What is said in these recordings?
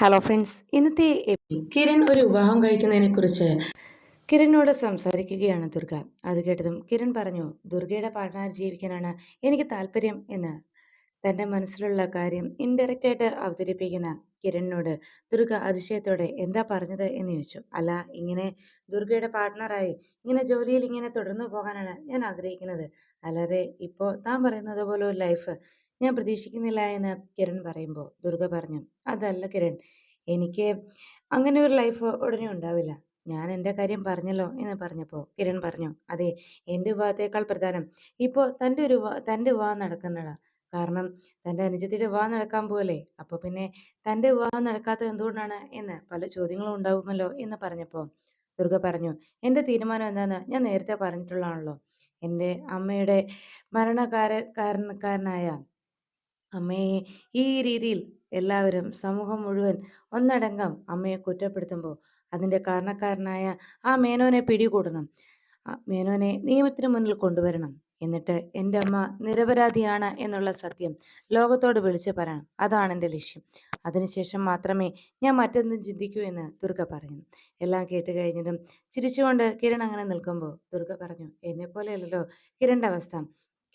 Hello friends ഇന്നത്തെ കിരൺ ഒരു വിവാഹം കഴിക്കുന്നതിനെ കുറിച്ച് കിരണിനോട് സംസാരിക്കുകയാണ് ദുർഗ. അത് കേട്ടതും കിരൺ പറഞ്ഞു ദുർഗയുടെ പാർട്ട്ണർ ജീവിക്കാനാണ് എനിക്ക് താല്പര്യം എന്ന്. തന്റെ മനസ്സിലുള്ള കാര്യം ഇൻഡയറക്റ്റ് ആയിട്ട് അവതരിപ്പിക്കുന്ന കിരണിനോട് ദുർഗ അതിശയത്തോടെ എന്താ പറഞ്ഞത്? എന്ന് ചോദിച്ചു. അല്ല ഇങ്ങനെ ദുർഗയുടെ പാർട്ട്ണറായി ഇങ്ങനെ ജോലിയിൽ ഇങ്ങനെ തുടർന്നു പോകാനാണ് ഞാൻ ആഗ്രഹിക്കുന്നത്. അല്ലാതെ ഇപ്പോൾ താൻ പറയുന്നത് പോലെ ഒരു ലൈഫ് ഞാൻ പ്രതീക്ഷിക്കുന്നില്ല എന്ന് കിരൺ പറയുമ്പോൾ ദുർഗ പറഞ്ഞു അതല്ല കിരൺ എനിക്ക് അങ്ങനെ ഒരു ലൈഫ് ഉടനെ ഉണ്ടാവില്ല. ഞാൻ എന്റെ കാര്യം പറഞ്ഞല്ലോ എന്ന് പറഞ്ഞപ്പോൾ കിരൺ പറഞ്ഞു അതെ എന്റെ വിവാഹത്തേക്കാൾ പ്രധാനം ഇപ്പോൾ തന്റെ ഒരു തന്റെ വിവാഹം നടക്കുന്നതാണ് കാരണം തന്റെ അനുജത്തിയുടെ വിവാഹം നടക്കാൻ പോലെ അപ്പോൾ പിന്നെ തന്റെ വിവാഹം നടക്കാത്തത് എന്തുകൊണ്ടാണ് എന്ന് പല ചോദ്യങ്ങളും ഉണ്ടാവുമല്ലോ എന്ന് പറഞ്ഞപ്പോൾ ദുർഗ പറഞ്ഞു എന്റെ തീരുമാനം എന്താണെന്ന് ഞാൻ നേരത്തെ പറഞ്ഞിട്ടുള്ളതാണല്ലോ. എന്റെ അമ്മയുടെ മരണകാര കാരണക്കാരനായ അമ്മയെ ഈ രീതിയിൽ എല്ലാവരും സമൂഹം മുഴുവൻ ഒന്നടങ്കം അമ്മയെ കുറ്റപ്പെടുത്തുമ്പോൾ അതിന്റെ കാരണക്കാരനായ ആ മേനോനെ പിടികൂടണം. മേനോനെ നിയമത്തിന് മുന്നിൽ കൊണ്ടുവരണം. എന്നിട്ട് എന്റെ അമ്മ നിരപരാധിയാണ് എന്നുള്ള സത്യം ലോകത്തോട് വിളിച്ചു പറയണം. അതാണ് എന്റെ ലക്ഷ്യം. അതിനുശേഷം മാത്രമേ ഞാൻ മറ്റൊന്നും ചിന്തിക്കൂ എന്ന് ദുർഗ പറഞ്ഞു എല്ലാം കേട്ട് കഴിഞ്ഞതും ചിരിച്ചുകൊണ്ട് കിരൺ അങ്ങനെ നിൽക്കുമ്പോൾ ദുർഗ പറഞ്ഞു എന്നെപ്പോലെയല്ലല്ലോ കിരണിന്റെ അവസ്ഥ.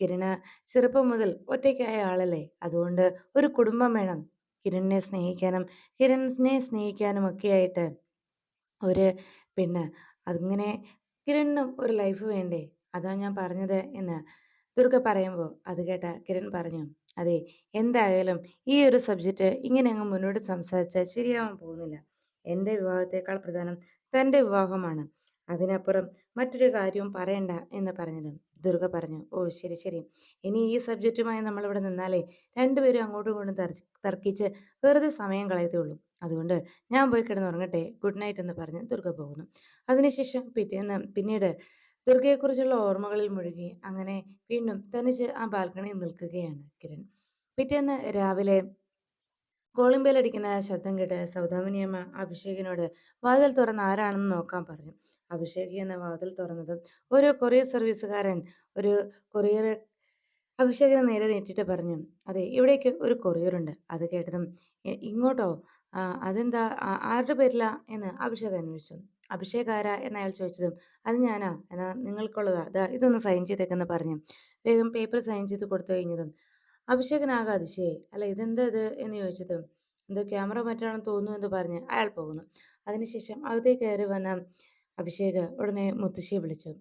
കിരണ് ചെറുപ്പം മുതൽ ഒറ്റയ്ക്കായ ആളല്ലേ? അതുകൊണ്ട് ഒരു കുടുംബം വേണം. കിരണിനെ സ്നേഹിക്കാനും കിരണിനെ സ്നേഹിക്കാനും ഒക്കെ ആയിട്ട് ഒരു പിന്നെ അങ്ങനെ കിരണിനും ഒരു ലൈഫ് വേണ്ടേ? അതാ ഞാൻ പറഞ്ഞത് എന്ന് ദുർഗ പറയുമ്പോൾ അത് കേട്ട കിരൺ പറഞ്ഞു അതെ എന്തായാലും ഈ ഒരു സബ്ജക്റ്റ് ഇങ്ങനെ അങ്ങ് മുന്നോട്ട് സംസാരിച്ചാൽ ശരിയാവാൻ പോകുന്നില്ല. എന്റെ വിവാഹത്തേക്കാൾ പ്രധാനം തന്റെ വിവാഹമാണ്. അതിനപ്പുറം മറ്റൊരു കാര്യവും പറയണ്ട എന്ന് പറഞ്ഞത്. ദുർഗ പറഞ്ഞു. ഓ ശരി ശരി. ഇനി ഈ സബ്ജക്റ്റുമായി നമ്മൾ ഇവിടെ നിന്നാലേ രണ്ടുപേരും അങ്ങോട്ടും ഇങ്ങോട്ടും തർ തർക്കിച്ച് വെറുതെ സമയം കളയത്തേ ഉള്ളൂ അതുകൊണ്ട് ഞാൻ പോയി കിടന്നുറങ്ങട്ടെ. ഗുഡ് നൈറ്റ് എന്ന് പറഞ്ഞ് ദുർഗ പോകുന്നു. അതിനുശേഷം പിറ്റേന്ന് പിന്നീട് ദുർഗയെക്കുറിച്ചുള്ള ഓർമ്മകളിൽ മുഴുകി അങ്ങനെ വീണ്ടും തനിച്ച് ആ ബാൽക്കണിയിൽ നിൽക്കുകയാണ് കിരൺ. പിറ്റേന്ന് രാവിലെ അടിക്കുന്ന ശബ്ദം കേട്ട് സൗദാമിനിയമ്മ അഭിഷേകിനോട് വാതിൽ തുറന്ന് ആരാണെന്ന് നോക്കാൻ പറഞ്ഞു. അഭിഷേക് എന്ന വാതിൽ തുറന്നതും ഒരു കൊറിയർ സർവീസുകാരൻ ഒരു കൊറിയർ അഭിഷേകിനെ നേരെ നീട്ടിട്ട് പറഞ്ഞു. അതെ ഇവിടേക്ക് ഒരു കൊറിയർ ഉണ്ട് അത് കേട്ടതും ഇങ്ങോട്ടോ? അതെന്താ? ആരുടെ പേരിലാ? എന്ന് അഭിഷേക് അന്വേഷിച്ചു. അഭിഷേക് ആരാ? എന്ന് അയാൾ ചോദിച്ചതും അത് ഞാനാ. എന്നാ നിങ്ങൾക്കുള്ളതാ. ഇതൊന്ന് സൈൻ ചെയ്തേക്കെന്ന് പറഞ്ഞു. വേഗം പേപ്പർ സൈൻ ചെയ്ത് കൊടുത്തു കഴിഞ്ഞതും അഭിഷേകനാകെ അതിശയായി അല്ല ഇതെന്താ ഇത് എന്ന് ചോദിച്ചതും എന്തോ ക്യാമറ മറ്റാണെന്ന് തോന്നുന്നു എന്ന് പറഞ്ഞ് അയാൾ പോകുന്നു. അതിനുശേഷം അകത്തെ കയറി വന്ന അഭിഷേക് ഉടനെ മുത്തശ്ശിയെ വിളിച്ചു.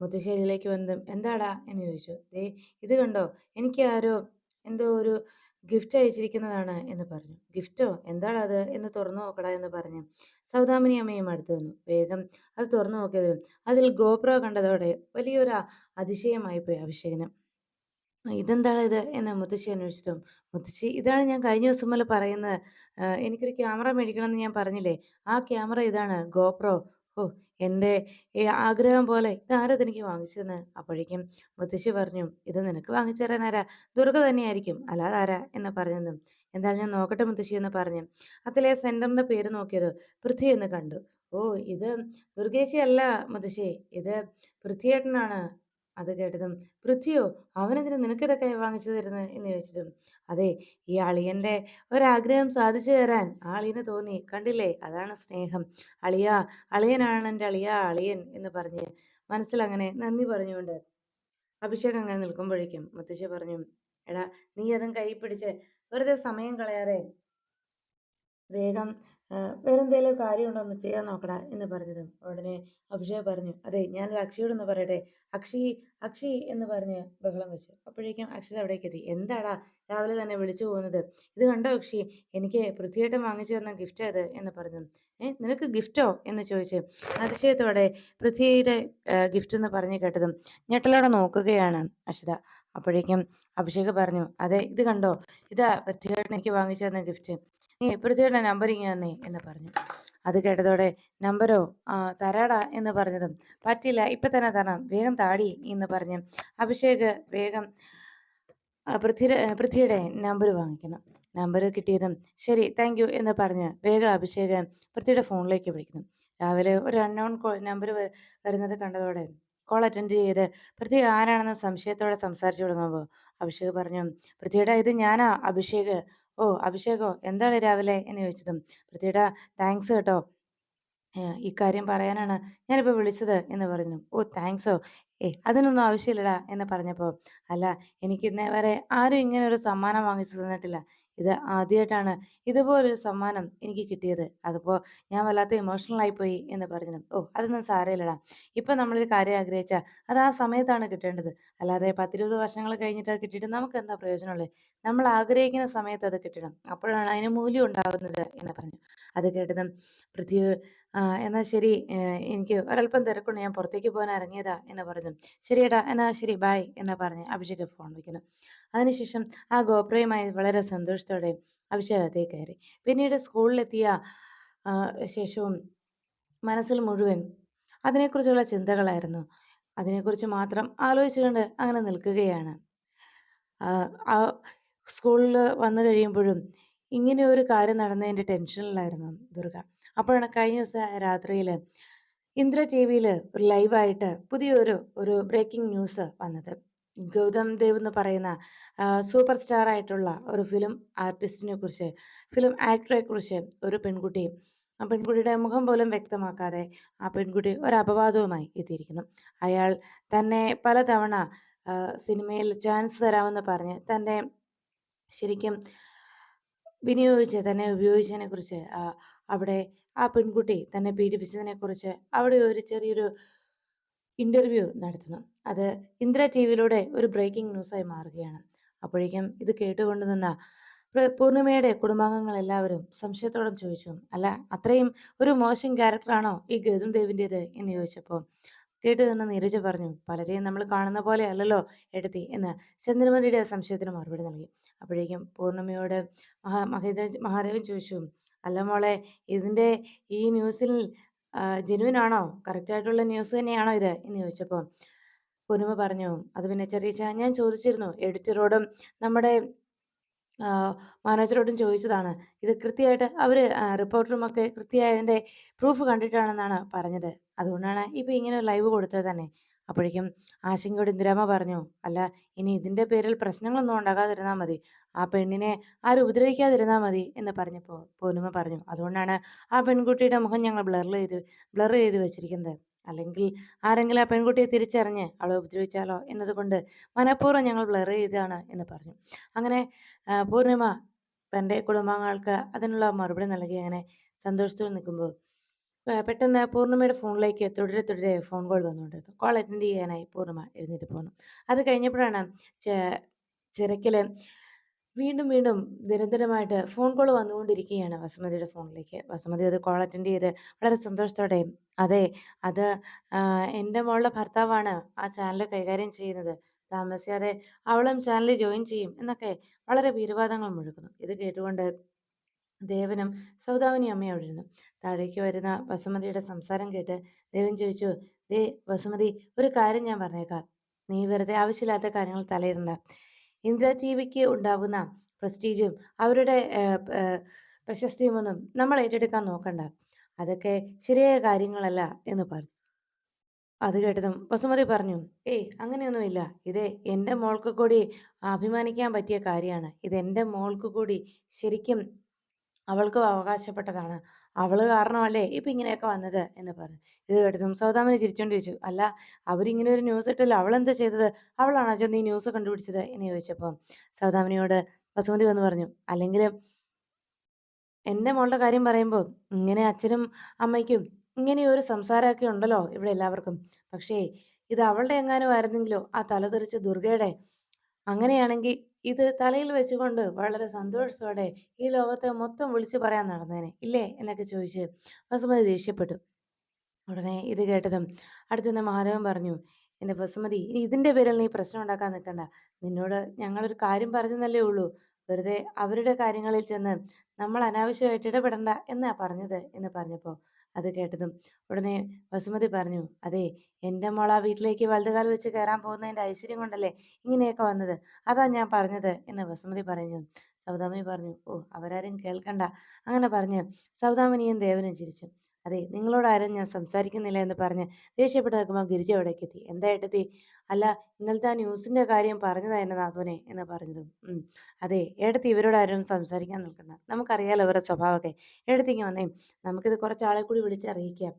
മുത്തശ്ശേരിയിലേക്ക് വന്നതും എന്താടാ? എന്ന് ചോദിച്ചു. ദേ ഇത് കണ്ടോ? എനിക്ക് ആരോ എന്തോ ഒരു ഗിഫ്റ്റ് അയച്ചിരിക്കുന്നതാണ് എന്ന് പറഞ്ഞു. ഗിഫ്റ്റോ? എന്താടാ അത്? എന്ന് തുറന്നു നോക്കടാ എന്ന് പറഞ്ഞ് സൗദാമിനി അമ്മയും അടുത്ത് വന്നു. വേഗം അത് തുറന്നു നോക്കിയതും അതിൽ ഗോപ്ര കണ്ടതോടെ വലിയൊരു അതിശയമായി അതിശയമായിപ്പോയി അഭിഷേകിന്. "ആ, ഇതെന്താണ് ഇത് എന്ന് മുത്തശ്ശി അന്വേഷിച്ചതും മുത്തശ്ശി ഇതാണ് ഞാൻ കഴിഞ്ഞ ദിവസം മുതൽ പറയുന്നത് ആ, എനിക്കൊരു ക്യാമറ മേടിക്കണം എന്ന് ഞാൻ പറഞ്ഞില്ലേ? ആ ക്യാമറ ഇതാണ് ഗോപ്രോ. ഓ എന്റെ ഈ ആഗ്രഹം പോലെ ഇതാരത് എനിക്ക് വാങ്ങിച്ചതെന്ന്? അപ്പോഴേക്കും മുത്തശ്ശി പറഞ്ഞു ഇത് നിനക്ക് വാങ്ങിച്ചു തരാൻ ആരാ? ദുർഗ തന്നെയായിരിക്കും അല്ലാതെ ആരാ? എന്ന് പറഞ്ഞതും. എന്തായാലും ഞാൻ നോക്കട്ടെ മുത്തശ്ശി എന്ന് പറഞ്ഞു അതിലെ സെന്ററിന്റെ പേര് നോക്കിയത് പൃഥ്വി എന്ന് കണ്ടു. ഓ ഇത് ദുർഗേശി അല്ല മുത്തശ്ശി. ഇത് പൃഥ്വിയേട്ടനാണ്. അത് കേട്ടതും പൃഥ്വിയോ അവനെന്തിനാ നിനക്കിതൊക്കെ വാങ്ങിച്ചു തരുന്നത് എന്ന് ചോദിച്ചതും അതെ ഈ അളിയന്റെ ഒരാഗ്രഹം സാധിച്ചു തരാൻ ആ അളിയന് തോന്നി കണ്ടില്ലേ? അതാണ് സ്നേഹം. അളിയ അളിയനാണ് എന്റെ അളിയ അളിയൻ എന്ന് പറഞ്ഞ് മനസ്സിലങ്ങനെ നന്ദി പറഞ്ഞുകൊണ്ട് അഭിഷേകം അങ്ങനെ നിൽക്കുമ്പോഴേക്കും മുത്തശ്ശി പറഞ്ഞു എടാ നീ അതും കൈ പിടിച്ച് വെറുതെ സമയം കളയാതെ വേഗം ആ, കാര്യം കാര്യമുണ്ടോ ഒന്ന് ചെയ്യാൻ നോക്കടാ എന്ന് പറഞ്ഞതും ഉടനെ അഭിഷേക് പറഞ്ഞു അതെ ഞാനത് അക്ഷയോടൊന്ന് പറയട്ടെ? അക്ഷി അക്ഷി എന്ന് പറഞ്ഞ് ബഹളം വെച്ചു. അപ്പോഴേക്കും അക്ഷത അവിടേക്ക് എത്തി. എന്താടാ രാവിലെ തന്നെ വിളിച്ചു പോകുന്നത്? ഇത് കണ്ടോ അക്ഷി? എനിക്ക് പൃഥ്വിയേട്ടൻ വാങ്ങിച്ചു തന്ന ഗിഫ്റ്റ് അത് എന്ന് പറഞ്ഞു. ഏ നിനക്ക് ഗിഫ്റ്റോ? എന്ന് ചോദിച്ച് അതിശയത്തോടെ പൃഥ്വിയുടെ ഗിഫ്റ്റ് എന്ന് പറഞ്ഞു കേട്ടതും ഞെട്ടലോടെ നോക്കുകയാണ് അക്ഷിത. അപ്പോഴേക്കും അഭിഷേക് പറഞ്ഞു അതെ ഇത് കണ്ടോ? ഇതാ പൃഥ്വിയേട്ടൻ എനിക്ക് വാങ്ങിച്ചു തന്ന ഗിഫ്റ്റ്. നീ പൃഥ്വിയുടെ നമ്പർ ഇങ്ങനെ തന്നേ എന്ന് പറഞ്ഞു. അത് കേട്ടതോടെ നമ്പരോ? തരാടാ എന്ന് പറഞ്ഞതും പറ്റില്ല ഇപ്പൊ തന്നെ തരണം വേഗം താടി എന്ന് പറഞ്ഞ് അഭിഷേക് വേഗം പൃഥ്വി പൃഥ്വിയുടെ നമ്പർ വാങ്ങിക്കണം നമ്പർ കിട്ടിയതും ശരി താങ്ക് യു എന്ന് പറഞ്ഞ് വേഗം അഭിഷേക് പൃഥ്വിയുടെ ഫോണിലേക്ക് വിളിക്കുന്നു. രാവിലെ ഒരു അൺനോൺ കോൾ നമ്പർ വരുന്നത് കണ്ടതോടെ കോൾ അറ്റൻഡ് ചെയ്ത് പൃഥ്വി ആരാണെന്ന് സംശയത്തോടെ സംസാരിച്ചു തുടങ്ങുമ്പോൾ അഭിഷേക് പറഞ്ഞു പൃഥ്വിയുടെ ഇത് ഞാനാ അഭിഷേക്. ഓ അഭിഷേകോ എന്താണ് രാവിലെ എന്ന് ചോദിച്ചതും പൃഥ്വിയുടെ താങ്ക്സ് കേട്ടോ ഇക്കാര്യം പറയാനാണ് ഞാനിപ്പോൾ വിളിച്ചത് എന്ന് പറഞ്ഞു. ഓ താങ്ക്സോ? ഏ അതിനൊന്നും ആവശ്യമില്ലടാ എന്ന് പറഞ്ഞപ്പോൾ അല്ല എനിക്ക് ഇന്നേ വരെ ആരും ഇങ്ങനെ ഒരു സമ്മാനം വാങ്ങിച്ചു തന്നിട്ടില്ല. ഇത് ആദ്യമായിട്ടാണ് ഇതുപോലൊരു സമ്മാനം എനിക്ക് കിട്ടിയത്. അതിപ്പോൾ ഞാൻ വല്ലാത്ത ഇമോഷണൽ പോയി എന്ന് പറഞ്ഞു. ഓ അതൊന്നും സാരമില്ലടാ. ഇപ്പം നമ്മളൊരു കാര്യം ആഗ്രഹിച്ചാൽ അത് ആ സമയത്താണ് കിട്ടേണ്ടത്. അല്ലാതെ 10, 20 വർഷങ്ങൾ കഴിഞ്ഞിട്ട് അത് കിട്ടിയിട്ട് നമുക്ക് എന്താ പ്രയോജനമുള്ളത്? നമ്മൾ ആഗ്രഹിക്കുന്ന സമയത്ത് അത് കിട്ടണം. അപ്പോഴാണ് അതിന് മൂല്യം ഉണ്ടാകുന്നത് എന്ന് പറഞ്ഞു. അത് കേട്ടതും പൃഥ്വി എന്നാ ശരി എനിക്ക് ഒരല്പം തിരക്കുണ്ട് ഞാൻ പുറത്തേക്ക് പോകാൻ ഇറങ്ങിയതാ എന്ന് പറഞ്ഞു. ശരിയടാ എന്നാ ശരി ബൈ എന്ന് പറഞ്ഞ് അഭിഷേക് ഫോൺ വയ്ക്കുന്നു. അതിനുശേഷം ആ ഗോപ്രയുമായി വളരെ സന്തോഷത്തോടെ അഭിഷേകത്തെ കയറി. പിന്നീട് സ്കൂളിലെത്തിയ ശേഷവും മനസ്സിൽ മുഴുവൻ അതിനെക്കുറിച്ചുള്ള ചിന്തകളായിരുന്നു. അതിനെക്കുറിച്ച് മാത്രം ആലോചിച്ചുകൊണ്ട് അങ്ങനെ നിൽക്കുകയാണ്. ആ സ്കൂളിൽ വന്നു കഴിയുമ്പോഴും ഇങ്ങനെ ഒരു കാര്യം നടന്നതിന്റെ ടെൻഷനിലായിരുന്നു ദുർഗ. അപ്പോഴാണ് കഴിഞ്ഞ ദിവസം രാത്രിയിൽ ഇന്ദ്ര ടി വിയിൽ ഒരു ലൈവായിട്ട് പുതിയൊരു ഒരു ബ്രേക്കിംഗ് ന്യൂസ് വന്നത്. ഗൗതം ദേവ് എന്ന് പറയുന്ന സൂപ്പർ സ്റ്റാർ ആയിട്ടുള്ള ഒരു ഫിലിം ആർട്ടിസ്റ്റിനെ കുറിച്ച് ഫിലിം ആക്ടറെ കുറിച്ച് ഒരു പെൺകുട്ടി ആ പെൺകുട്ടിയുടെ മുഖം പോലും വ്യക്തമാക്കാതെ ആ പെൺകുട്ടി ഒരു അപവാദവുമായി എത്തിയിരിക്കുന്നു. അയാൾ തന്നെ പലതവണ സിനിമയിൽ ചാൻസ് തരാമെന്ന് പറഞ്ഞ് തന്നെ ശരിക്കും വിനിയോഗിച്ച് തന്നെ ഉപയോഗിച്ചതിനെ കുറിച്ച് അവിടെ ആ പെൺകുട്ടി തന്നെ പീഡിപ്പിച്ചതിനെ കുറിച്ച് അവിടെ ഒരു ചെറിയൊരു ഇന്റർവ്യൂ നടത്തുന്നു. അത് ഇന്ദ്ര ടി വിയിലൂടെ ഒരു ബ്രേക്കിംഗ് ന്യൂസായി മാറുകയാണ്. അപ്പോഴേക്കും ഇത് കേട്ടുകൊണ്ട് നിന്ന പൂർണിമയുടെ കുടുംബാംഗങ്ങൾ എല്ലാവരും സംശയത്തോടെ ചോദിച്ചു. അല്ല അത്രയും ഒരു മോശം ക്യാരക്ടറാണോ ഈ ഗൗതം ദേവിന്റേത് എന്ന് ചോദിച്ചപ്പോൾ കേട്ട് നിന്ന് നീരജ പറഞ്ഞു. പലരെയും നമ്മൾ കാണുന്ന പോലെ അല്ലല്ലോ എടുത്തി എന്ന് ചന്ദ്രമതിയുടെ സംശയത്തിന് മറുപടി നൽകി. അപ്പോഴേക്കും പൂർണിമയോട് മഹാ മഹേന്ദ്ര മഹാദേവൻ ചോദിച്ചു. അല്ല മോളെ ഇതിന്റെ ഈ ന്യൂസിൽ ആഹ് ജെന്യൂൻ ആണോ? കറക്റ്റായിട്ടുള്ള ന്യൂസ് തന്നെയാണോ ഇത്? എന്ന് ചോദിച്ചപ്പോൾ പൊന്നുമ പറഞ്ഞു. അത് പിന്നെ ചെറിയ ഞാൻ ചോദിച്ചിരുന്നു എഡിറ്ററോടും നമ്മുടെ മാനേജറോടും ചോദിച്ചതാണ്. ഇത് കൃത്യമായിട്ട് ആഹ് റിപ്പോർട്ടറുമൊക്കെ കൃത്യമായതിന്റെ പ്രൂഫ് കണ്ടിട്ടാണെന്നാണ് പറഞ്ഞത്. അതുകൊണ്ടാണ് ഇപ്പം ഇങ്ങനെ ലൈവ് കൊടുത്തത് തന്നെ. അപ്പോഴേക്കും ആശങ്കയോട് ഇന്ദിരാമ്മ പറഞ്ഞു. അല്ല ഇനി ഇതിന്റെ പേരിൽ പ്രശ്നങ്ങളൊന്നും ഉണ്ടാകാതിരുന്നാൽ മതി. ആ പെണ്ണിനെ ആരും ഉപദ്രവിക്കാതിരുന്നാൽ മതി എന്ന് പറഞ്ഞപ്പോൾ പൂർണിമ പറഞ്ഞു. അതുകൊണ്ടാണ് ആ പെൺകുട്ടിയുടെ മുഖം ഞങ്ങൾ ബ്ലർ ചെയ്ത് ബ്ലർ ചെയ്ത് വെച്ചിരിക്കുന്നത്. അല്ലെങ്കിൽ ആരെങ്കിലും ആ പെൺകുട്ടിയെ തിരിച്ചറിഞ്ഞ് അവളെ ഉപദ്രവിച്ചാലോ എന്നതുകൊണ്ട് മനഃപൂർവം ഞങ്ങൾ ബ്ലർ ചെയ്താണ് എന്ന് പറഞ്ഞു. അങ്ങനെ പൂർണിമ തന്റെ കുടുംബാംഗങ്ങൾക്ക് അതിനുള്ള മറുപടി നൽകി അങ്ങനെ സന്തോഷത്തോടെ നിൽക്കുമ്പോൾ പെട്ടെന്ന് പൂർണിമയുടെ ഫോണിലേക്ക് തുടരെ തുടരെ ഫോൺ കോൾ വന്നുകൊണ്ടിരുന്നു. കോൾ അറ്റൻഡ് ചെയ്യാനായി പൂർണിമ എഴുന്നേറ്റ് പോന്നു. അത് കഴിഞ്ഞപ്പോഴാണ് ചിരക്കിൽ വീണ്ടും വീണ്ടും നിരന്തരമായിട്ട് ഫോൺ കോൾ വന്നുകൊണ്ടിരിക്കുകയാണ് വസുമതിയുടെ ഫോണിലേക്ക്. വസുമതി അത് കോൾ അറ്റൻഡ് ചെയ്ത് വളരെ സന്തോഷത്തോടെ അതെ അത് എന്റെ മോളുടെ ഭർത്താവാണ് ആ ചാനൽ കൈകാര്യം ചെയ്യുന്നത്. താമസിയാതെ അവളും ചാനൽ ജോയിൻ ചെയ്യും എന്നൊക്കെ വളരെ വീരവാദങ്ങൾ മുഴക്കുന്നു. ഇത് കേട്ടുകൊണ്ട് ദേവനും സൗദാമിനി അമ്മയും അവിടെ ഇരുന്നു. താഴേക്ക് വരുന്ന വസുമതിയുടെ സംസാരം കേട്ട് ദേവൻ ചോദിച്ചു. ദേ വസുമതി ഒരു കാര്യം ഞാൻ പറഞ്ഞേക്കാം. നീ വെറുതെ ആവശ്യമില്ലാത്ത കാര്യങ്ങൾ തലയിടണ്ട. ഇന്ദ്ര ടിവിക്ക് ഉണ്ടാകുന്ന പ്രസ്റ്റീജും അവരുടെ പ്രശസ്തിയും ഒന്നും പ്രശസ്തിയുമൊന്നും നമ്മൾ ഏറ്റെടുക്കാൻ നോക്കണ്ട. അതൊക്കെ ശരിയായ കാര്യങ്ങളല്ല എന്ന് പറഞ്ഞു. അത് കേട്ടതും വസുമതി പറഞ്ഞു. ഏയ് അങ്ങനെയൊന്നുമില്ല. ഇത് എന്റെ മോൾക്ക് കൂടി അഭിമാനിക്കാൻ പറ്റിയ കാര്യമാണ്. ഇത് എന്റെ മോൾക്ക് കൂടി ശരിക്കും അവൾക്കും അവകാശപ്പെട്ടതാണ്. അവൾ കാരണമല്ലേ ഇപ്പം ഇങ്ങനെയൊക്കെ വന്നത് എന്ന് പറഞ്ഞു. ഇത് കേട്ടതും സൗദാമിനെ ചിരിച്ചുകൊണ്ട് ചോദിച്ചു. അല്ല അവരിങ്ങനെ ഒരു ന്യൂസ് ഇട്ടല്ലോ എന്താ ചെയ്തത്? അവളാണോ ചെന്ന് ഈ ന്യൂസ് കണ്ടുപിടിച്ചത്? എന്ന് ചോദിച്ചപ്പോൾ സൗദാമിനിയോട് വസുമതി വന്ന് പറഞ്ഞു. അല്ലെങ്കിൽ എന്റെ മോളുടെ കാര്യം പറയുമ്പോൾ ഇങ്ങനെ അച്ഛനും അമ്മയ്ക്കും ഇങ്ങനെ ഒരു സംസാരമൊക്കെ ഉണ്ടല്ലോ ഇവിടെ എല്ലാവർക്കും. പക്ഷേ ഇത് അവളുടെ എങ്ങാനും ആയിരുന്നെങ്കിലോ ആ തലതെറിച്ച് ദുർഗയുടെ അങ്ങനെയാണെങ്കിൽ ഇത് തലയിൽ വെച്ചുകൊണ്ട് വളരെ സന്തോഷത്തോടെ ഈ ലോകത്തെ മൊത്തം വിളിച്ചു പറയാൻ നടന്നേനെ ഇല്ലേ? എന്നൊക്കെ ചോദിച്ച് വസുമതി ദേഷ്യപ്പെട്ടു. ഉടനെ ഇത് കേട്ടതും അടുത്തുനിന്ന് മഹാദേവൻ പറഞ്ഞു. എന്റെ വസുമതി ഇനി ഇതിന്റെ പേരിൽ നീ പ്രശ്നം ഉണ്ടാക്കാൻ നിൽക്കണ്ട. നിന്നോട് ഞങ്ങളൊരു കാര്യം പറഞ്ഞെന്നല്ലേ ഉള്ളൂ. വെറുതെ അവരുടെ കാര്യങ്ങളിൽ ചെന്ന് നമ്മൾ അനാവശ്യമായിട്ട് ഇടപെടണ്ട എന്നാ പറഞ്ഞത് എന്ന് പറഞ്ഞപ്പോൾ അത് കേട്ടതും ഉടനെ വസുമതി പറഞ്ഞു. അതെ എന്റെ മോൾ ആ വീട്ടിലേക്ക് വലതുകാൽ വെച്ച് കയറാൻ പോകുന്നതിന്റെ ഐശ്വര്യം കൊണ്ടല്ലേ ഇങ്ങനെയൊക്കെ വന്നത്. അതാ ഞാൻ പറഞ്ഞത് എന്ന് വസുമതി പറഞ്ഞു. സൗദാമിനി പറഞ്ഞു. ഓ അവരാരും കേൾക്കണ്ട. അങ്ങനെ പറഞ്ഞ് സൗദാമിനിയും ദേവനും ചിരിച്ചു. അതെ നിങ്ങളോടാരും ഞാൻ സംസാരിക്കുന്നില്ല എന്ന് പറഞ്ഞ് ദേഷ്യപ്പെട്ട് നിൽക്കുമ്പോൾ ഗിരിജ അവിടേക്ക് എത്തി. എന്താ ഏട്ടത്തി? അല്ല ഇന്നലത്തെ ആ ന്യൂസിന്റെ കാര്യം പറഞ്ഞതാ എന്റെ നാഥനെ എന്ന് പറഞ്ഞതും. അതെ ഏട്ടത്തി ഇവരോട് ആരും സംസാരിക്കാൻ നിൽക്കണ്ട. നമുക്കറിയാലോ ഇവരുടെ സ്വഭാവമൊക്കെ. ഏട്ടത്തിക്ക് വന്നേ നമുക്കിത് കുറച്ചാളെ കൂടി വിളിച്ചറിയിക്കാം.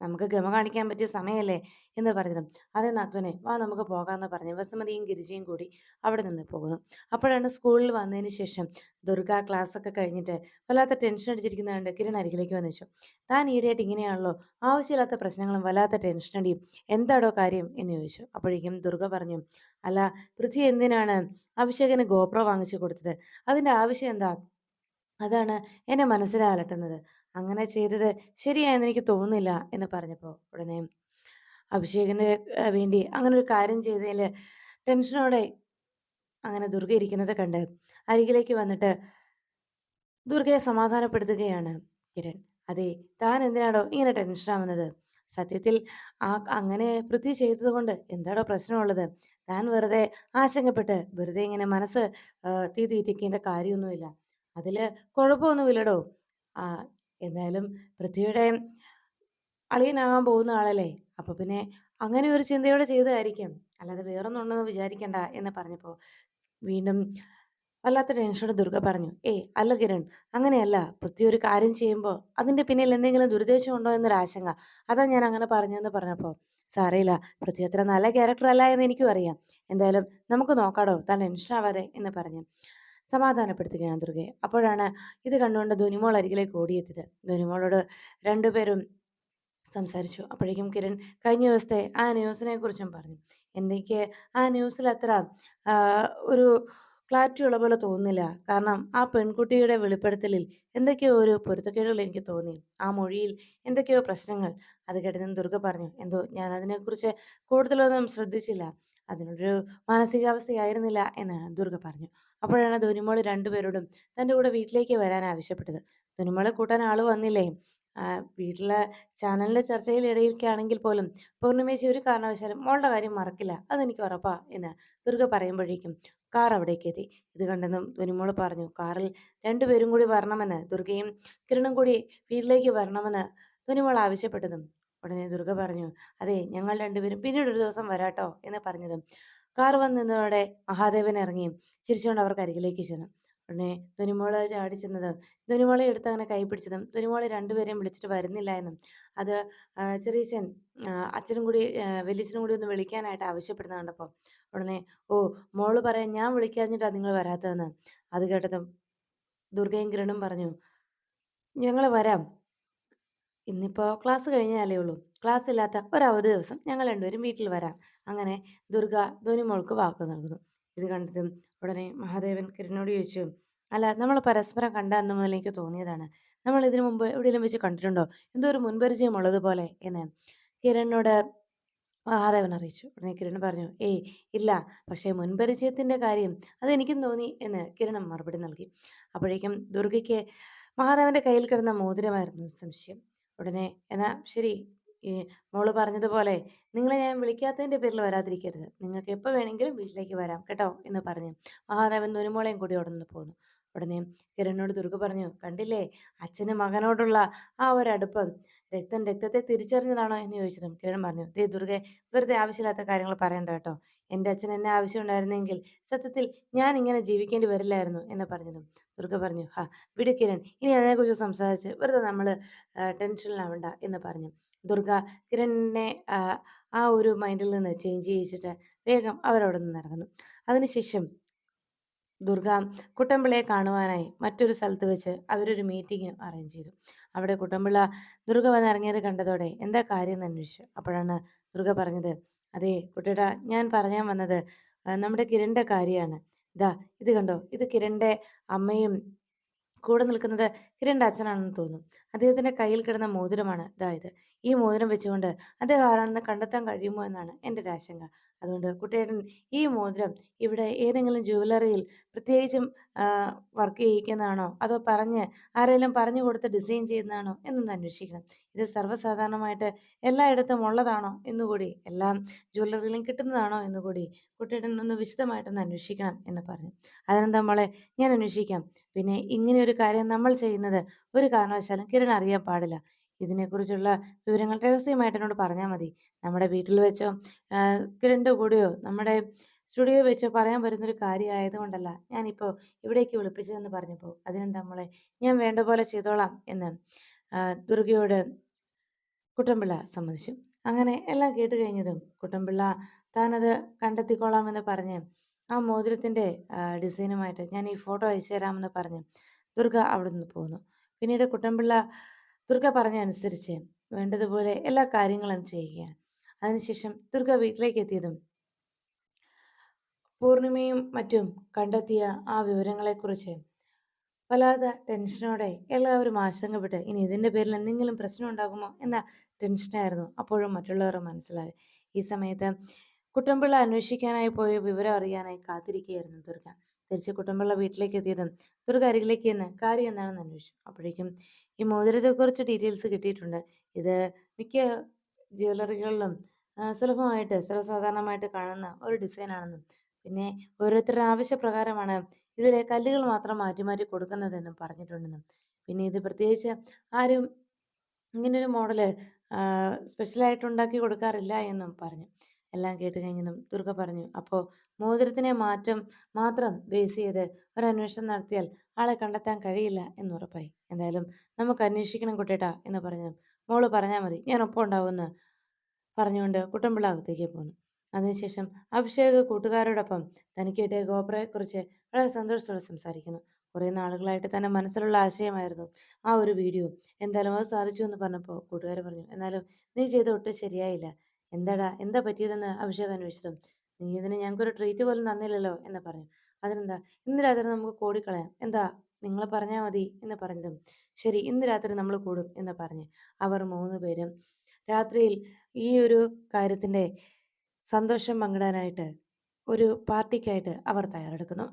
നമുക്ക് ഗമ കാണിക്കാൻ പറ്റിയ സമയമല്ലേ എന്ന് പറഞ്ഞതും. അതെ നാത്തൂനെ വാ നമുക്ക് പോകാമെന്ന് പറഞ്ഞു. വസുമതിയും ഗിരിജയും കൂടി അവിടെ നിന്ന് പോകുന്നു. അപ്പോഴാണ് സ്കൂളിൽ വന്നതിന് ശേഷം ദുർഗ ക്ലാസ് ഒക്കെ കഴിഞ്ഞിട്ട് വല്ലാത്ത ടെൻഷൻ അടിച്ചിരിക്കുന്ന കണ്ട് കിരൺ അരികിലേക്ക് വന്നു വെച്ചു താൻ ഈടെയായിട്ട് ഇങ്ങനെയാണല്ലോ? ആവശ്യമില്ലാത്ത പ്രശ്നങ്ങളും വല്ലാത്ത ടെൻഷൻ അടിയും. എന്താടോ കാര്യം? എന്ന് ചോദിച്ചു. അപ്പോഴേക്കും ദുർഗ പറഞ്ഞു അല്ല പൃഥ്വി എന്തിനാണ് അഭിഷേകന് ഗോപ്രോ വാങ്ങിച്ചു കൊടുത്തത്? അതിന്റെ ആവശ്യം എന്താ? അതാണ് എന്നെ മനസ്സിനെ അലട്ടുന്നത്. അങ്ങനെ ചെയ്തത് ശരിയായെന്ന് എനിക്ക് തോന്നുന്നില്ല എന്ന് പറഞ്ഞപ്പോൾ ഉടനെ അഭിഷേകിന് വേണ്ടി അങ്ങനെ ഒരു കാര്യം ചെയ്തതിൽ ടെൻഷനോടെ അങ്ങനെ ദുർഗ ഇരിക്കുന്നത് കണ്ട് അരികിലേക്ക് വന്നിട്ട് ദുർഗയെ സമാധാനപ്പെടുത്തുകയാണ് കിരൺ. അതെ താൻ എന്തിനാണോ ഇങ്ങനെ ടെൻഷൻ ആവുന്നത്? സത്യത്തിൽ ആ അങ്ങനെ പൃഥ്വി ചെയ്തത് കൊണ്ട് എന്താണോ പ്രശ്നമുള്ളത്? താൻ വെറുതെ ആശങ്കപ്പെട്ട് വെറുതെ ഇങ്ങനെ മനസ്സ് തീ തീറ്റിക്കേണ്ട കാര്യമൊന്നുമില്ല. അതിൽ കുഴപ്പമൊന്നുമില്ലടോ? എന്തായാലും പൃഥ്വിയുടെ അളിയനാകാൻ പോകുന്ന ആളല്ലേ? അപ്പൊ പിന്നെ അങ്ങനെ ഒരു ചിന്തയോടെ ചെയ്തതായിരിക്കും. അല്ലാതെ വേറൊന്നും ഉണ്ടെന്ന് വിചാരിക്കണ്ട എന്ന് പറഞ്ഞപ്പോ വീണ്ടും വല്ലാത്ത ടെൻഷനോടെ ദുർഗ പറഞ്ഞു ഏയ് അല്ല കിരൺ അങ്ങനെയല്ല. പൃഥ്വി ഒരു കാര്യം ചെയ്യുമ്പോൾ അതിന്റെ പിന്നിൽ എന്തെങ്കിലും ദുരുദ്ദേശം ഉണ്ടോ എന്നൊരു ആശങ്ക. അതാ ഞാൻ അങ്ങനെ പറഞ്ഞെന്ന് പറഞ്ഞപ്പോ സാറിയില്ല പൃഥ്വി അത്ര നല്ല ക്യാരക്ടർ അല്ല എന്ന് എനിക്കും അറിയാം. എന്തായാലും നമുക്ക് നോക്കാടോ താൻ ടെൻഷൻ ആവാതെ എന്ന് പറഞ്ഞു. സമാധാനപ്പെടുത്തുകയാണ് ദുർഗയെ. അപ്പോഴാണ് ഇത് കണ്ടുകൊണ്ട് ധുനിമോൾ അരികിലേക്ക് ഓടിയെത്തിയത് ധുനിമോളോട് രണ്ടുപേരും സംസാരിച്ചു. അപ്പോഴേക്കും കിരൺ കഴിഞ്ഞ ദിവസത്തെ ആ ന്യൂസിനെ കുറിച്ചും പറഞ്ഞു. എനിക്ക് ആ ന്യൂസിൽ അത്ര ഒരു ക്ലാരിറ്റി ഉള്ള പോലെ തോന്നുന്നില്ല. കാരണം ആ പെൺകുട്ടിയുടെ വെളിപ്പെടുത്തലിൽ എന്തൊക്കെയോ ഒരു പൊരുത്തക്കേടുകൾ എനിക്ക് തോന്നി. ആ മൊഴിയിൽ എന്തൊക്കെയോ പ്രശ്നങ്ങൾ. അത് കേട്ടതും ദുർഗ പറഞ്ഞു എന്തോ ഞാൻ അതിനെക്കുറിച്ച് കൂടുതലൊന്നും ശ്രദ്ധിച്ചില്ല. അതിനൊരു മാനസികാവസ്ഥയായിരുന്നില്ല എന്ന് ദുർഗ പറഞ്ഞു. അപ്പോഴാണ് രണ്ടു രണ്ടുപേരോടും തന്റെ കൂടെ വീട്ടിലേക്ക് വരാൻ ആവശ്യപ്പെട്ടത്. ധോനിമോളെ കൂട്ടാൻ ആൾ വന്നില്ലേ? വീട്ടിലെ ചാനലിന്റെ ചർച്ചയിൽ ഇടയിലേക്കാണെങ്കിൽ പോലും പൂർണിമേശി ഒരു കാരണവശാലും മോളുടെ കാര്യം മറക്കില്ല. അതെനിക്ക് ഉറപ്പാ എന്ന് ദുർഗ പറയുമ്പോഴേക്കും കാർ അവിടേക്ക് എത്തി. ഇത് കണ്ടെന്നും ധനിമോൾ പറഞ്ഞു കാറിൽ രണ്ടുപേരും കൂടി വരണമെന്ന് ദുർഗയും കിരണും കൂടി വീട്ടിലേക്ക് വരണമെന്ന് ധനിമോൾ ആവശ്യപ്പെട്ടതും. ഉടനെ ദുർഗ പറഞ്ഞു അതെ ഞങ്ങൾ രണ്ടുപേരും പിന്നീട് ഒരു ദിവസം വരാട്ടോ എന്ന് പറഞ്ഞതും കാർ വന്ന് നിന്നതോടെ മഹാദേവൻ ഇറങ്ങി ചിരിച്ചുകൊണ്ട് അവർക്ക് അരികിലേക്ക് ചെന്നു. ഉടനെ ധനുമോൾ ചാടി ചെന്നതും ധനുമോളെ എടുത്ത് അങ്ങനെ കൈ പിടിച്ചതും ധനുമോളെ രണ്ടുപേരെയും വിളിച്ചിട്ട് വരുന്നില്ല എന്നും. അത് ചെറിയച്ചൻ അച്ഛനും കൂടി വലിയച്ഛനും കൂടി ഒന്ന് വിളിക്കാനായിട്ട് ആവശ്യപ്പെടുന്ന കണ്ടപ്പോൾ ഉടനെ ഓ മോൾ പറയാൻ ഞാൻ വിളിക്കാഞ്ഞിട്ടാ നിങ്ങൾ വരാത്തതെന്ന്? അത് കേട്ടതും ദുർഗയും കിരണും പറഞ്ഞു ഞങ്ങൾ വരാം. ഇന്നിപ്പോ ക്ലാസ് കഴിഞ്ഞാലേ ഉള്ളൂ. ക്ലാസ് ഇല്ലാത്ത ഒരു അവധി ദിവസം ഞങ്ങൾ രണ്ടുപേരും വീട്ടിൽ വരാം. അങ്ങനെ ദുർഗ ധോനിമോൾക്ക് വാക്ക് നൽകുന്നു. ഇത് കണ്ടതും ഉടനെ മഹാദേവൻ കിരണിനോട് ചോദിച്ചു അല്ല നമ്മൾ പരസ്പരം കണ്ട അന്ന് മുതൽ എനിക്ക് തോന്നിയതാണ്. നമ്മൾ ഇതിനു മുമ്പ് എവിടെയെങ്കിലും വെച്ച് കണ്ടിട്ടുണ്ടോ? എന്തോ ഒരു മുൻപരിചയം ഉള്ളതുപോലെ എന്ന് കിരണിനോട് മഹാദേവൻ അറിയിച്ചു. ഉടനെ കിരൺ പറഞ്ഞു ഏയ് ഇല്ല പക്ഷേ മുൻപരിചയത്തിന്റെ കാര്യം അതെനിക്കും തോന്നി എന്ന് കിരണം മറുപടി നൽകി. അപ്പോഴേക്കും ദുർഗയ്ക്ക് മഹാദേവന്റെ കയ്യിൽ കിടന്ന മോതിരമായിരുന്നു സംശയം. ഉടനെ എന്നാ ശരി ഈ മോൾ പറഞ്ഞതുപോലെ നിങ്ങളെ ഞാൻ വിളിക്കാത്തതിന്റെ പേരിൽ വരാതിരിക്കരുത്. നിങ്ങൾക്ക് എപ്പോൾ വേണമെങ്കിലും വീട്ടിലേക്ക് വരാം കേട്ടോ എന്ന് പറഞ്ഞു. മഹാദേവൻ ധുനിമോളെയും കൂടി അവിടെ നിന്ന് പോന്നു. ഉടനെ കിരണിനോട് ദുർഗ പറഞ്ഞു കണ്ടില്ലേ? അച്ഛന് മകനോടുള്ള ആ ഒരു അടുപ്പം രക്തം രക്തത്തെ തിരിച്ചറിഞ്ഞതാണോ? എന്ന് ചോദിച്ചതും കിരൺ പറഞ്ഞു ദേ ദുർഗെ വെറുതെ ആവശ്യമില്ലാത്ത കാര്യങ്ങൾ പറയണ്ട കേട്ടോ. എന്റെ അച്ഛൻ എന്നെ ആവശ്യമുണ്ടായിരുന്നെങ്കിൽ സത്യത്തിൽ ഞാൻ ഇങ്ങനെ ജീവിക്കേണ്ടി വരില്ലായിരുന്നു എന്ന് പറഞ്ഞതും ദുർഗ പറഞ്ഞു ഹാ വിടു കിരൺ ഇനി അതിനെക്കുറിച്ച് സംസാരിച്ച് വെറുതെ നമ്മൾ ടെൻഷനിലാവണ്ട എന്ന് പറഞ്ഞു. ദുർഗ കിരണിനെ ആ, ഒരു മൈൻഡിൽ നിന്ന് ചേഞ്ച് ചെയ്യിച്ചിട്ട് വേഗം അവരവിടെ നിന്ന് ഇറങ്ങുന്നു അതിനുശേഷം ദുർഗ കുട്ടമ്പിളയെ കാണുവാനായി മറ്റൊരു സ്ഥലത്ത് വെച്ച് അവരൊരു മീറ്റിംഗ് അറേഞ്ച് ചെയ്തു. അവിടെ കുട്ടമ്പിള ദുർഗ വന്ന് ഇറങ്ങിയത് കണ്ടതോടെ എന്താ കാര്യം എന്ന് അന്വേഷിച്ചു. അപ്പോഴാണ് ദുർഗ പറഞ്ഞത് അതെ കുട്ടിയുടെ ഞാൻ പറയാൻ വന്നത് നമ്മുടെ കിരണിന്റെ കാര്യമാണ്. ഇതാ ഇത് കണ്ടോ? ഇത് കിരണിന്റെ അമ്മയും കൂടെ നിൽക്കുന്നത് കിരണിന്റെ അച്ഛനാണെന്ന് തോന്നുന്നു അദ്ദേഹത്തിന്റെ കയ്യിൽ കിടന്ന മോതിരമാണ് ഇതായത്. ഈ മോതിരം വെച്ചുകൊണ്ട് അദ്ദേഹം ആരാണെന്ന് കണ്ടെത്താൻ കഴിയുമോ എന്നാണ് എന്റെ ഒരു ആശങ്ക. അതുകൊണ്ട് കുട്ടിയേട്ടൻ ഈ മോതിരം ഇവിടെ ഏതെങ്കിലും ജുവലറിയിൽ പ്രത്യേകിച്ചും വർക്ക് ചെയ്യിക്കുന്നതാണോ? അതോ പറഞ്ഞ് ആരെങ്കിലും പറഞ്ഞു കൊടുത്ത് ഡിസൈൻ ചെയ്യുന്നതാണോ എന്നൊന്ന് അന്വേഷിക്കണം. ഇത് സർവസാധാരണമായിട്ട് എല്ലായിടത്തും ഉള്ളതാണോ എന്നുകൂടി എല്ലാം ജ്വല്ലറിയിലും കിട്ടുന്നതാണോ എന്നുകൂടി കുട്ടിയുടെ ഒന്ന് വിശദമായിട്ടൊന്ന് അന്വേഷിക്കണം എന്ന് പറഞ്ഞു. അതിനെന്താ മോളെ ഞാൻ അന്വേഷിക്കാം. പിന്നെ ഇങ്ങനെ ഒരു കാര്യം നമ്മൾ ചെയ്യുന്നത് ഒരു കാരണവശാലും കിരൺ അറിയാൻ പാടില്ല. ഇതിനെക്കുറിച്ചുള്ള വിവരങ്ങൾ രഹസ്യമായിട്ട് എന്നോട് പറഞ്ഞാൽ മതി. നമ്മുടെ വീട്ടിൽ വെച്ചോ കിരണിന്റെ കൂടെയോ നമ്മുടെ സ്റ്റുഡിയോ വെച്ചോ പറയാൻ പറ്റുന്നൊരു കാര്യമായതുകൊണ്ടല്ല ഞാനിപ്പോൾ ഇവിടേക്ക് വിളിപ്പിച്ചതെന്ന് പറഞ്ഞപ്പോൾ അതിനെന്താ മോളെ ഞാൻ വേണ്ട പോലെ ചെയ്തോളാം എന്ന് ദുർഗയോട് കുട്ടമ്പിള്ള സമ്മതിച്ചു. അങ്ങനെ എല്ലാം കേട്ട് കഴിഞ്ഞതും കുട്ടമ്പിള്ള താനത് കണ്ടെത്തിക്കോളാമെന്ന് പറഞ്ഞ് ആ മോതിരത്തിന്റെ ഡിസൈനുമായിട്ട് ഞാൻ ഈ ഫോട്ടോ അയച്ചു തരാമെന്ന് പറഞ്ഞ് ദുർഗ അവിടെ നിന്ന് പോന്നു. പിന്നീട് കുട്ടൻപിള്ള ദുർഗ പറഞ്ഞ അനുസരിച്ച് വേണ്ടതുപോലെ എല്ലാ കാര്യങ്ങളും ചെയ്യുകയാണ്. അതിനുശേഷം ദുർഗ വീട്ടിലേക്ക് എത്തിയതും പൂർണിമയും മറ്റും കണ്ടെത്തിയ ആ വിവരങ്ങളെക്കുറിച്ച് വല്ലാതെ ടെൻഷനോടെ എല്ലാവരും ആശങ്കപ്പെട്ട് ഇനി ഇതിന്റെ പേരിൽ എന്തെങ്കിലും പ്രശ്നം ഉണ്ടാകുമോ? എന്ന ടെൻഷനായിരുന്നു അപ്പോഴും മറ്റുള്ളവർ മനസ്സിലായി ഈ സമയത്ത് കുട്ടമ്പിള്ള അന്വേഷിക്കാനായി പോയ വിവരം അറിയാനായി കാത്തിരിക്കുകയായിരുന്നു ദുർഗ. തിരിച്ച് കുട്ടമ്പിള്ള വീട്ടിലേക്ക് എത്തിയതും ദുർഗ അരികിലേക്ക് എന്ന് കാര്യം എന്താണെന്ന് അന്വേഷിച്ചു. അപ്പോഴേക്കും ഈ മോതിരത്തെക്കുറിച്ച് ഡീറ്റെയിൽസ് കിട്ടിയിട്ടുണ്ട്. ഇത് മിക്ക ജ്വല്ലറികളിലും സുലഭമായിട്ട് സർവസാധാരണമായിട്ട് കാണുന്ന ഒരു ഡിസൈനാണെന്നും പിന്നെ ഓരോരുത്തരുടെ ആവശ്യപ്രകാരമാണ് ഇതിലെ കല്ലുകൾ മാത്രം മാറ്റി മാറ്റി കൊടുക്കുന്നതെന്നും പറഞ്ഞിട്ടുണ്ടെന്നും. പിന്നെ ഇത് പ്രത്യേകിച്ച് ആരും ഇങ്ങനൊരു മോഡൽ സ്പെഷ്യലായിട്ട് ഉണ്ടാക്കി കൊടുക്കാറില്ല എന്നും പറഞ്ഞു. എല്ലാം കേട്ട് കഴിഞ്ഞതും ദുർഗ പറഞ്ഞു അപ്പോ മോതിരത്തിനെ മാറ്റം മാത്രം ബേസ് ചെയ്ത് അന്വേഷണം നടത്തിയാൽ ആളെ കണ്ടെത്താൻ കഴിയില്ല എന്ന് ഉറപ്പായി. എന്തായാലും നമുക്ക് അന്വേഷിക്കണം കുട്ടേട്ടാ എന്ന് പറഞ്ഞു മോൾ പറഞ്ഞാൽ മതി ഞാൻ ഒപ്പം ഉണ്ടാവുമെന്ന് പറഞ്ഞുകൊണ്ട് കുട്ടമ്പിള്ള അകത്തേക്ക് പോന്നു. അതിനുശേഷം അഭിഷേക് കൂട്ടുകാരോടൊപ്പം തനിക്ക് കിട്ടിയ ഗോപ്രയെക്കുറിച്ച് വളരെ സന്തോഷത്തോടെ സംസാരിക്കുന്നു. കുറേ നാളുകളായിട്ട് തന്നെ മനസ്സിലുള്ള ആശയമായിരുന്നു ആ ഒരു വീഡിയോ എന്തായാലും അത് സാധിച്ചു എന്ന് പറഞ്ഞപ്പോൾ കൂട്ടുകാർ പറഞ്ഞു എന്നാലും നീ ചെയ്ത ഒട്ടും ശരിയായില്ല. എന്താടാ? എന്താ പറ്റിയതെന്ന് അഭിഷേക് അന്വേഷിച്ചതും. നീ ഇതിന് ഞങ്ങൾക്കൊരു ട്രീറ്റ് പോലും തന്നില്ലല്ലോ എന്ന് പറഞ്ഞു. അതിനെന്താ? ഇന്ന് രാത്രി നമുക്ക് കൂടിക്കളയാം. എന്താ? നിങ്ങൾ പറഞ്ഞാൽ മതി എന്ന് പറഞ്ഞതും. ശരി ഇന്ന് രാത്രി നമ്മൾ കൂടും എന്ന് പറഞ്ഞ്. അവർ മൂന്ന് പേരും രാത്രിയിൽ ഈ ഒരു കാര്യത്തിന്റെ സന്തോഷം പങ്കിടാനായിട്ട് ഒരു പാർട്ടിക്കായിട്ട് അവർ തയ്യാറെടുക്കുന്നു.